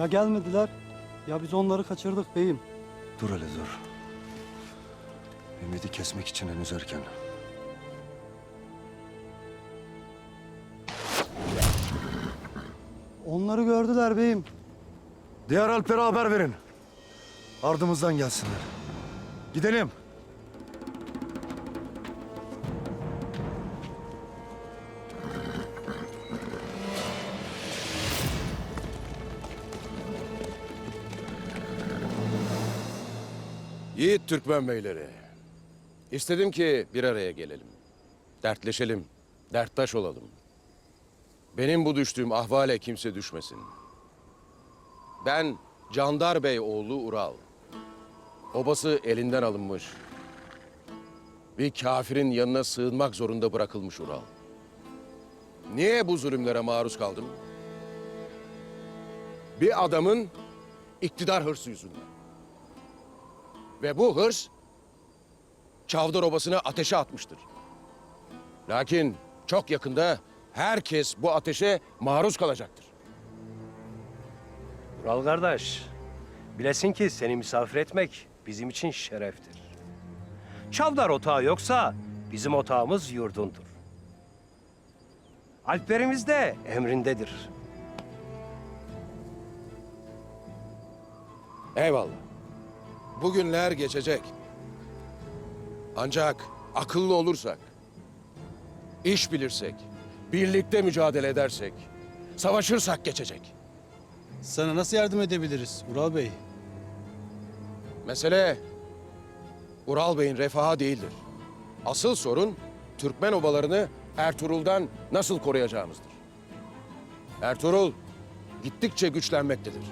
Ya gelmediler ya biz onları kaçırdık beyim. Dur hele dur. Ümidi kesmek için henüz erken. Onları gördüler beyim. Diğer Alper'e haber verin. Ardımızdan gelsinler. Gidelim. Yiğit Türkmen beyleri. İstedim ki bir araya gelelim. Dertleşelim, derttaş olalım. Benim bu düştüğüm ahvale kimse düşmesin. Ben Candar Bey oğlu Ural. Obası elinden alınmış. Bir kafirin yanına sığınmak zorunda bırakılmış Ural. Niye bu zulümlere maruz kaldım? Bir adamın iktidar hırsı yüzünden. Ve bu hırs Çavdar Obası'nı ateşe atmıştır. Lakin çok yakında herkes bu ateşe maruz kalacaktır. Ural kardeş, bilesin ki seni misafir etmek bizim için şereftir. Çavdar otağı yoksa bizim otağımız yurdundur. Alplerimiz de emrindedir. Eyvallah. Bugünler geçecek. Ancak akıllı olursak, iş bilirsek, birlikte mücadele edersek, savaşırsak geçecek. Sana nasıl yardım edebiliriz Ural Bey? Mesele Ural Bey'in refahı değildir. Asıl sorun Türkmen obalarını Ertuğrul'dan nasıl koruyacağımızdır. Ertuğrul gittikçe güçlenmektedir.